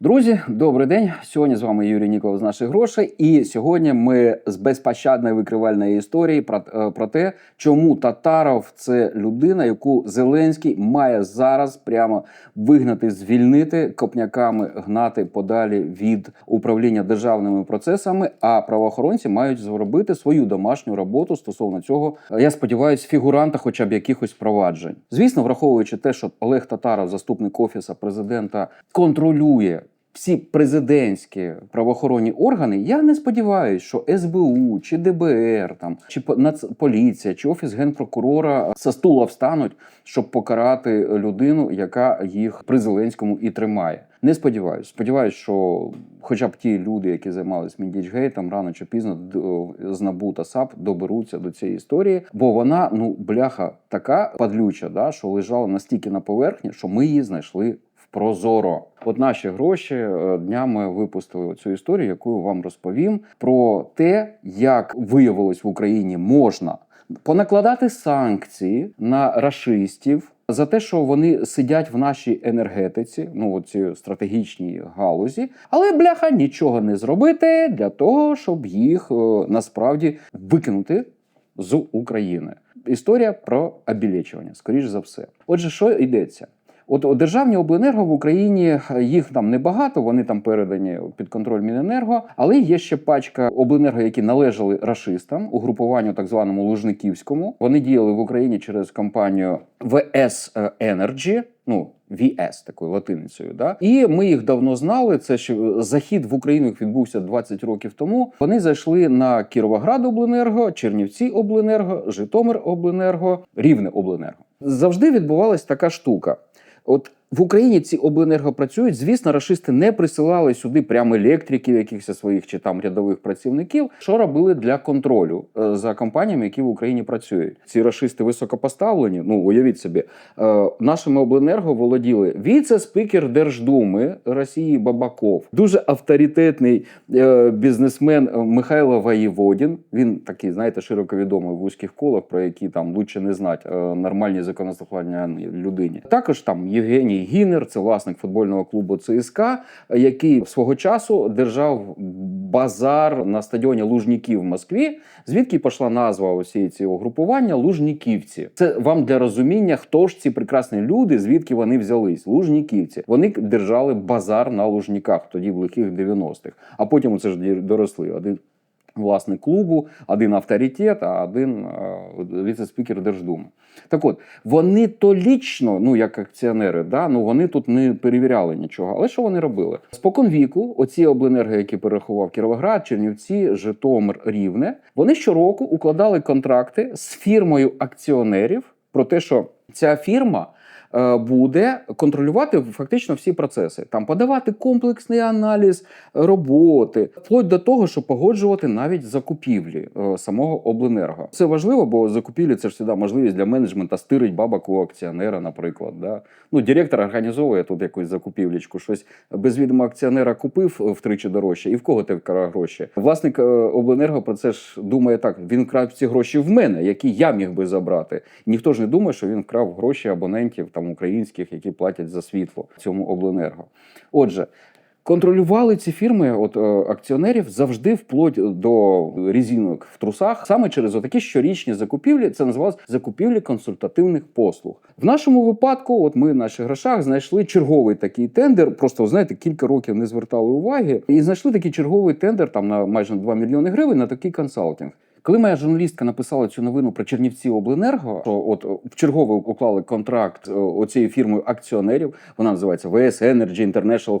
Друзі, добрий день. Сьогодні з вами Юрій Ніколов з наших грошей. І сьогодні ми з безпощадної викривальної історії про, е, про те, чому Татаров це людина, яку Зеленський має зараз прямо вигнати, звільнити копняками, гнати подалі від управління державними процесами. А правоохоронці мають зробити свою домашню роботу стосовно цього. е, Я сподіваюся, фігуранта, хоча б якихось проваджень. Звісно, враховуючи те, що Олег Татаров, заступник офіса президента, контролює всі президентські правоохоронні органи, я не сподіваюся, що СБУ чи ДБР, там чи по- Нацполіція, чи офіс генпрокурора со стула встануть, щоб покарати людину, яка їх при Зеленському і тримає. Не сподіваюся. Сподіваюся, що хоча б ті люди, які займалися Міндічгейтом, рано чи пізно з НАБУ та САП доберуться до цієї історії, бо вона ну бляха така падлюча, да, що лежала настільки на поверхні, що ми її знайшли Прозоро. От наші гроші е, днями випустили цю історію, яку вам розповім про те, як виявилось в Україні можна понакладати санкції на рашистів. За те, що вони сидять в нашій енергетиці, ну от ці стратегічній галузі, але бляха нічого не зробити для того, щоб їх е, насправді викинути з України. Історія про обілечування, скоріш за все. Отже, що йдеться? От о, державні обленерго в Україні е, їх там небагато, вони там передані під контроль Міненерго, але є ще пачка обленерго, які належали рашистам, угрупуванню так званому Лужниківському. Вони діяли в Україні через компанію VS Energy, ну VS такою латиницею. Да? І ми їх давно знали. Це ще захід в Україну відбувся 20 років тому. Вони зайшли на Кіровоград Обленерго, Чернівці Обленерго, Житомир Обленерго, Рівне Обленерго. Завжди відбувалась така штука. От в Україні ці обленерго працюють. Звісно, рашисти не присилали сюди прямо електриків, якихось своїх чи там рядових працівників. Що робили для контролю е, за компаніями, які в Україні працюють? Ці рашисти високопоставлені. Ну уявіть собі, е, нашими обленерго володіли віце-спікер Держдуми Росії Бабаков, дуже авторитетний е, бізнесмен Михайло Воєводін. Він такий, знаєте, широко відомий в вузьких колах, про які там лучше не знати нормальні законослухання людині. Також там Євгеній Гінер, це власник футбольного клубу ЦСКА, який свого часу держав базар на стадіоні Лужніків в Москві, звідки пішла назва усієї цього групування Лужніківці. Це вам для розуміння, хто ж ці прекрасні люди, звідки вони взялись. Лужніківці. Вони держали базар на Лужніках тоді в лихих 90-х. А потім це ж доросли. Один власник клубу, один авторитет, а один е, віце-спікер Держдуми. Так от, вони то лічно, ну як акціонери, да, ну вони тут не перевіряли нічого. Але що вони робили? Спокон віку, оці обленерги, які перерахував Кіровоград, Чернівці, Житомир, Рівне, вони щороку укладали контракти з фірмою акціонерів про те, що ця фірма. Е, Буде контролювати фактично всі процеси, там подавати комплексний аналіз роботи, вплоть до того, щоб погоджувати навіть закупівлі е, самого обленерго. Це важливо, бо закупівлі це ж завжди можливість для менеджмента стирить бабок у акціонера, наприклад. Да? Ну, директор організовує тут якусь закупівлічку, щось без відома акціонера купив втричі дорожче, і в кого ти вкрав гроші? Власник е, обленерго про це ж думає так: він вкрав ці гроші в мене, які я міг би забрати. Ніхто ж не думає, що він вкрав гроші абонентів там українських, які платять за світло цьому обленерго. Отже. Контролювали ці фірми, от е, акціонерів, завжди вплоть до різінок в трусах, саме через отакі щорічні закупівлі. Це називалось закупівлі консультативних послуг. В нашому випадку, от ми в наших грошах знайшли черговий такий тендер. Просто знаєте, кілька років не звертали уваги, і знайшли такий черговий тендер там на майже 2 мільйони гривень на такий консалтинг. Коли моя журналістка написала цю новину про Чернівці Обленерго, що от в чергове уклали контракт е, оцією фірмою акціонерів, вона називається VS Energy International,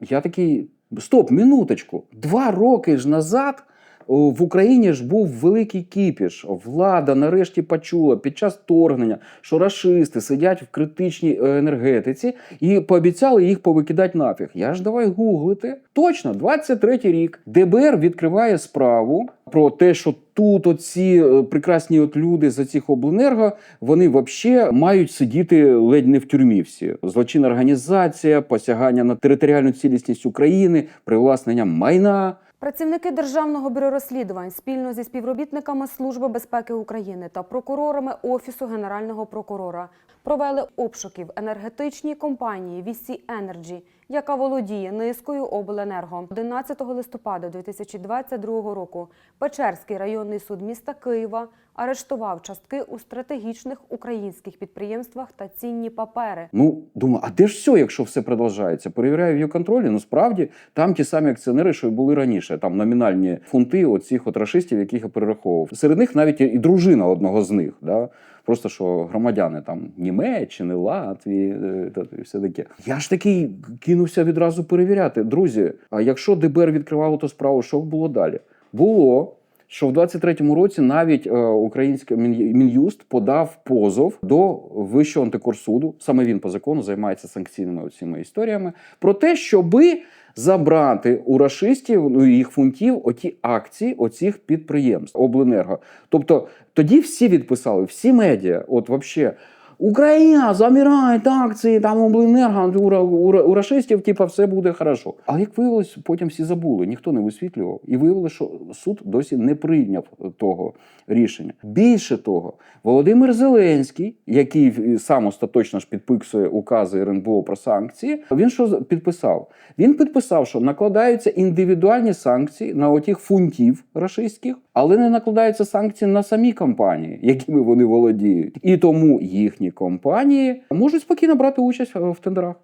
Я такий стоп, минуточку. Два роки ж назад. О, В Україні ж був великий кіпіш. Влада нарешті почула під час вторгнення, що рашисти сидять в критичній е, енергетиці і пообіцяли їх повикидати нафіг. Я ж давай гуглити. Точно, 23-й рік ДБР відкриває справу про те, що тут оці е, прекрасні от люди за цих обленерго, вони взагалі мають сидіти ледь не в тюрмі. Всі злочинна організація, посягання на територіальну цілісність України, привласнення майна. Працівники Державного бюро розслідувань спільно зі співробітниками Служби безпеки України та прокурорами Офісу Генерального прокурора провели обшуки в енергетичній компанії «Вісі Energy яка володіє низкою обленерго. 11 листопада 2022 року Печерський районний суд міста Києва арештував частки у стратегічних українських підприємствах та цінні папери. Ну, думаю, а де ж все, якщо все продовжується? Перевіряю в її контролі. Ну, справді, там ті самі акціонери, що й були раніше. Там номінальні фунти оцих от рашистів, яких я перераховував. Серед них навіть і дружина одного з них. Да? Просто що громадяни там Німеччини, Латвії, е, та- все таке. Я ж такий кинувся відразу перевіряти. Друзі, а якщо ДБР відкривало ту справу, що було далі? Було що в 23-му році навіть е, український мін'юст подав позов до Вищого антикорсуду. Саме він по закону займається санкційними цими історіями про те, щоби забрати у рашистів ну їх фунтів оті акції оцих підприємств обленерго. Тобто тоді всі відписали, всі медіа, от вообще. Україна замирає акції, там обленерго, у, у, ра- у рашистів, типа, все буде хорошо. Але як виявилось, потім всі забули, ніхто не висвітлював. І виявилося, що суд досі не прийняв того рішення. Більше того, Володимир Зеленський, який сам остаточно ж підписує укази РНБО про санкції, він що підписав? Він підписав, що накладаються індивідуальні санкції на отих фунтів рашистських, але не накладаються санкції на самі компанії, якими вони володіють. І тому їхні компанії можуть спокійно брати участь е, в тендерах.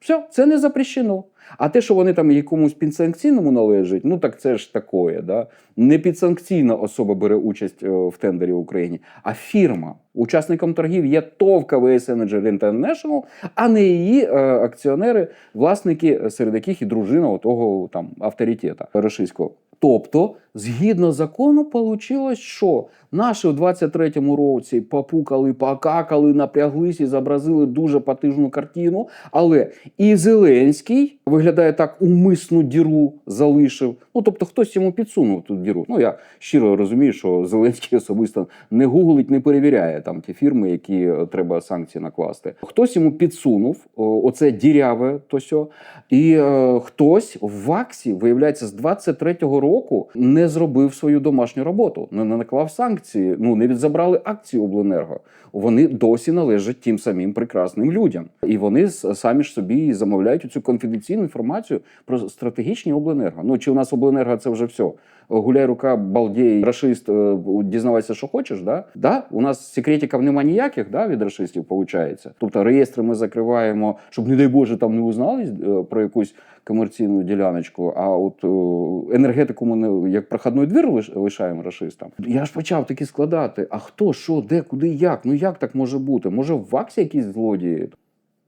Все, це не запрещено. А те, що вони там якомусь підсанкційному належать, ну так це ж такое. Да? Не підсанкційна особа бере участь е, в тендері в Україні, а фірма. Учасником торгів є ТОВ КВС Energy International, а не її е, акціонери, власники, серед яких і дружина того авторитета російського. Тобто, згідно закону, вийшло, що наші у 23-му році попукали, покакали, напряглись і зобразили дуже потижну картину. Але і Зеленський виглядає так, умисну діру залишив. Ну тобто, хтось йому підсунув ту діру. Ну я щиро розумію, що Зеленський особисто не гуглить, не перевіряє там ті фірми, які е, треба санкції накласти. Хтось йому підсунув оце діряве, то сьо. І е, хтось в ВАКСі, виявляється, з 23-го року не зробив свою домашню роботу, не наклав санкції, ну не відзабрали акції обленерго. Вони досі належать тим самим прекрасним людям, і вони самі ж собі замовляють цю конфіденційну інформацію про стратегічні обленерго. Ну чи у нас обленерго це вже все? Гуляй рука, балдей, рашист, е, дізнавайся, що хочеш. Да? Да? У нас секретиків нема ніяких да, від рашистів, виходить. Тобто реєстри ми закриваємо, щоб, не дай Боже, там не узнали е, про якусь комерційну діляночку, а от е, енергетику ми не як прохідний двір лиш- лишаємо расистам. Я ж почав таки складати: а хто, що, де, куди, як? Ну як так може бути? Може, в ВАКСі якісь злодії?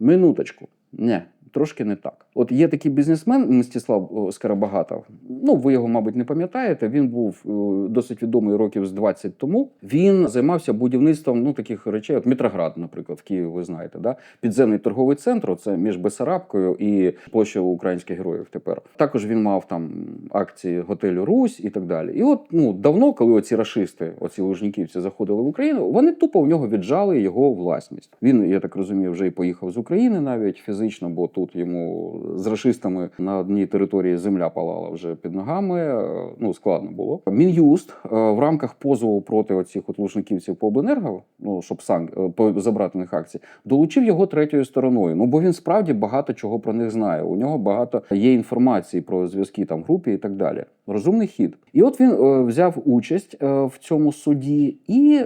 Минуточку. Ні, трошки не так. От є такий бізнесмен Мстислав о, Скоробагатов. Ну, ви його, мабуть, не пам'ятаєте. Він був е, досить відомий років з 20 тому. Він займався будівництвом ну, таких речей, от Мітроград, наприклад, в Києві, ви знаєте, да? підземний торговий центр. Це між Бесарабкою і площею українських героїв. Тепер також він мав там акції готелю Русь і так далі. І от ну давно, коли оці рашисти, оці лужніківці заходили в Україну, вони тупо в нього віджали його власність. Він, я так розумію, вже і поїхав з України навіть фізично, бо тут йому з рашистами на одній території земля палала вже під ногами. е, Ну складно було. Мін'юст е, в рамках позову проти оцих от лужниківців по обленерго, ну щоб сан е, забрати них акції, долучив його третьою стороною. Ну бо він справді багато чого про них знає. У нього багато є інформації про зв'язки там групі і так далі. Розумний хід. І от він взяв участь в цьому суді і.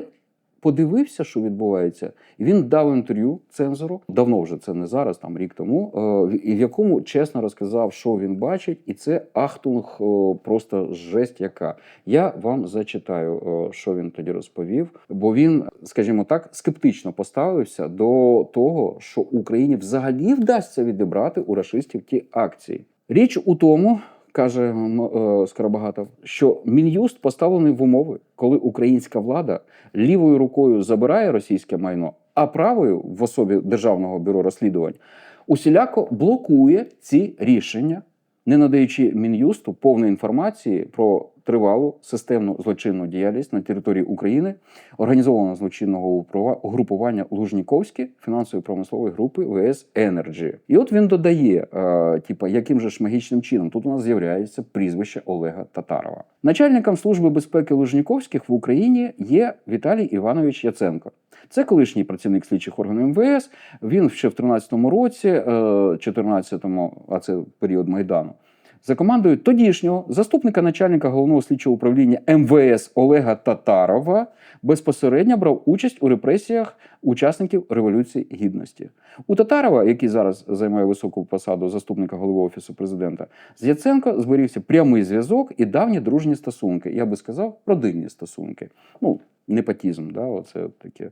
Подивився, що відбувається, і він дав інтерв'ю цензору. Давно вже це не зараз, там рік тому, е, в- якому чесно розказав, що він бачить, і це ахтунг е, просто жесть, яка я вам зачитаю, е, що він тоді розповів. Бо він, скажімо так, скептично поставився до того, що Україні взагалі вдасться відібрати у рашистів ті акції. Річ у тому. Каже е, Скоробагатов, що мін'юст поставлений в умови, коли українська влада лівою рукою забирає російське майно, а правою в особі державного бюро розслідувань усіляко блокує ці рішення, не надаючи мін'юсту повної інформації про тривалу системну злочинну діяльність на території України, організованого злочинного угрупування Лужніковське фінансово-промислової групи ВС Енерджі. І от він додає, е, типа, яким же ж магічним чином тут у нас з'являється прізвище Олега Татарова. Начальником служби безпеки Лужніковських в Україні є Віталій Іванович Яценко. Це колишній працівник слідчих органів МВС. Він ще в 13-му році, е, 14-му, а це період Майдану, за командою тодішнього заступника начальника головного слідчого управління МВС Олега Татарова безпосередньо брав участь у репресіях учасників Революції Гідності. У Татарова, який зараз займає високу посаду заступника голови офісу президента, з Яценко зберігся прямий зв'язок і давні дружні стосунки. Я би сказав, родинні стосунки. Ну, непотізм, да, оце таке.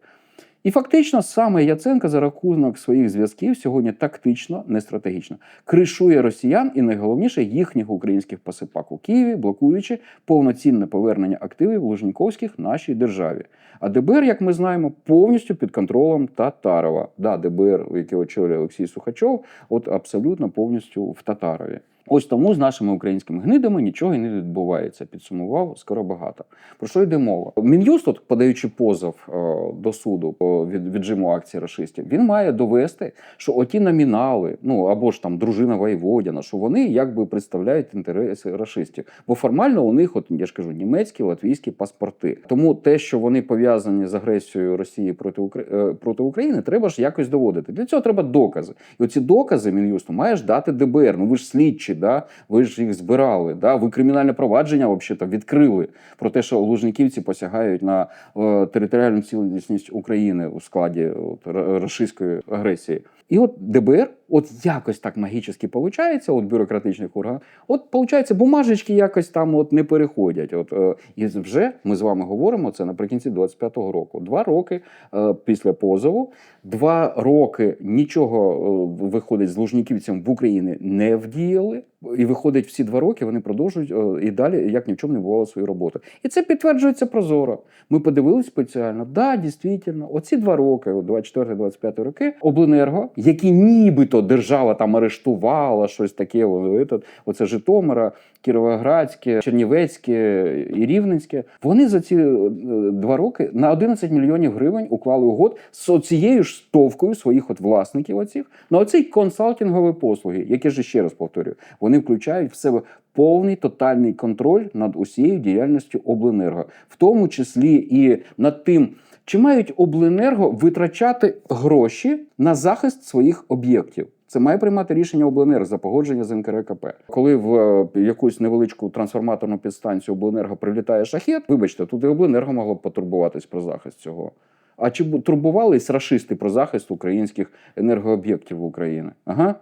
І фактично саме Яценко за рахунок своїх зв'язків сьогодні тактично, не стратегічно кришує росіян і найголовніше їхніх українських посипак у Києві, блокуючи повноцінне повернення активів Лужніковських нашій державі. А ДБР, як ми знаємо, повністю під контролем Татарова. Да, ДБР, яке очолює Олексій Сухачов, от абсолютно повністю в Татарові. Ось тому з нашими українськими гнидами нічого і не відбувається. Підсумував скоро багато. Про що йде мова? Мін'юст, от, подаючи позов е, до суду по від віджиму акцій рашистів, він має довести, що оті номінали, ну або ж там дружина Воєводіна, що вони якби представляють інтереси рашистів. Бо формально у них, от я ж кажу, німецькі, латвійські паспорти. Тому те, що вони пов'язані з агресією Росії проти Укра- е, проти України, треба ж якось доводити. Для цього треба докази. І оці докази Мін'юсту маєш дати ДБР. Ну ви ж слідчі, да? ви ж їх збирали. Да? Ви кримінальне провадження взагалі відкрили про те, що лужниківці посягають на е, територіальну цілісність України у складі от, р- рашистської агресії. І от ДБР, от якось так магічно виходить, от бюрократичних органів, от виходить, бумажечки якось там от не переходять. От, е, і вже ми з вами говоримо це наприкінці 25-го року. Два роки е, після позову, два роки нічого е, виходить з лужниківцям в Україні не вдіяли. І виходить, всі два роки вони продовжують е, і далі, як ні в чому не бувало свою роботу. І це підтверджується прозоро. Ми подивились спеціально. Да, дійсно, оці два роки, 24-25 роки, обленерго, які нібито держава там арештувала щось таке. о, этот, Оце Житомира, Кіровоградське, Чернівецьке і Рівненське. Вони за ці е, два роки на 11 мільйонів гривень уклали угод з цією ж стовкою своїх от власників оцих на оцей консалтингові послуги, які ж ще раз повторюю, вони включають в себе повний тотальний контроль над усією діяльністю обленерго, в тому числі і над тим. Чи мають обленерго витрачати гроші на захист своїх об'єктів? Це має приймати рішення обленерго за погодження з НКРКП. Коли в е, якусь невеличку трансформаторну підстанцію обленерго прилітає шахет, вибачте, тут і обленерго могло б потурбуватись про захист цього. А чи турбувались рашисти про захист українських енергооб'єктів України? Ага.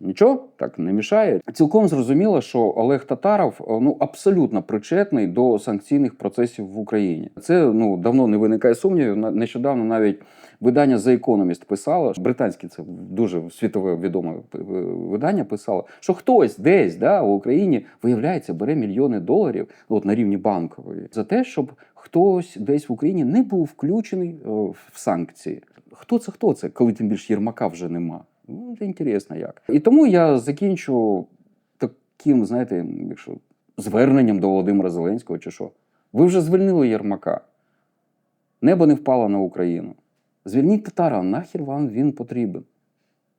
Нічого так не мішає. Цілком зрозуміло, що Олег Татаров е, ну абсолютно причетний до санкційних процесів в Україні. Це ну давно не виникає сумнівів. Нещодавно навіть видання The Economist писало, британське це дуже світове відоме е, видання писало, що хтось десь да, в Україні виявляється бере мільйони доларів ну, от на рівні банкової за те, щоб хтось десь в Україні не був включений е, в санкції. Хто це? Хто це, коли тим більше Єрмака вже нема? Ну, це інтересно як. І тому я закінчу таким, знаєте, якщо зверненням до Володимира Зеленського чи що. Ви вже звільнили Єрмака. Небо не впало на Україну. Звільніть татара, нахер вам він потрібен.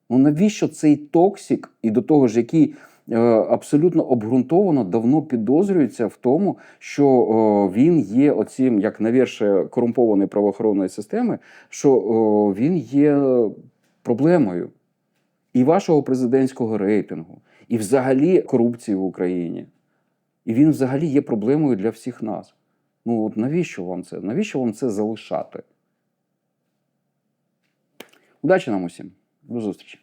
Ну навіщо цей токсик, і до того ж, який е, абсолютно обґрунтовано давно підозрюється в тому, що е, він є оцим, як навірше корумпованої правоохоронної системи, що е, він є проблемою і вашого президентського рейтингу, і взагалі корупції в Україні. І він взагалі є проблемою для всіх нас. Ну от навіщо вам це? Навіщо вам це залишати? Удачі нам усім. До зустрічі.